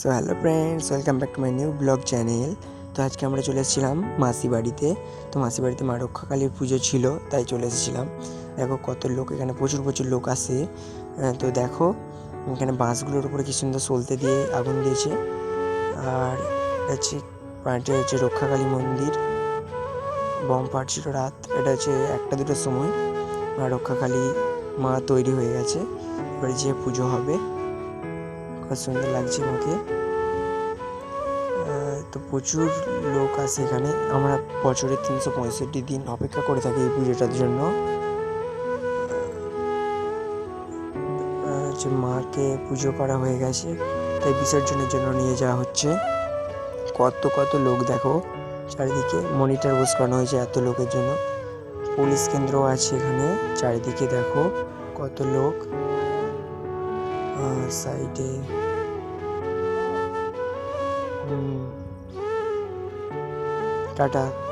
So hello friends welcome back to my new blog channel তো আজকে আমরা চলে এসেছিলাম মাসি বাড়িতে। তো মাসি বাড়িতে মা রক্ষাকালীর পুজো ছিল, তাই চলে এসেছিলাম। দেখো কত লোক, এখানে প্রচুর প্রচুর লোক আসে তো দেখো, এখানে বাঁশগুলোর উপরে কি সুন্দর সলতে দিয়ে আগুন দিয়েছে। আর হচ্ছে পার্টি হচ্ছে রক্ষাকালী মন্দির। বম ফাটছিল রাত, এটা হচ্ছে একটা দুটোর সময়। মা রক্ষাকালী মা তৈরি হয়ে গেছে। এবারে যে পুজো হবে। কত সুন্দর লাগছে মাকে আহ, তো প্রচুর লোক আসে এখানে। আমরা বছরে তিনশো পঁয়ষট্টি দিন অপেক্ষা করে থাকি এই পুজোটার জন্য। যে মাকে পুজো করা হয়ে গেছে তাই বিসর্জনের জন্য নিয়ে যাওয়া হচ্ছে। কত কত লোক দেখো চারিদিকে মনিটর বোস করানো হয়েছে এত লোকের জন্য। পুলিশ কেন্দ্র আছে এখানে চারিদিকে দেখো কত লোক। সাইডে টাটা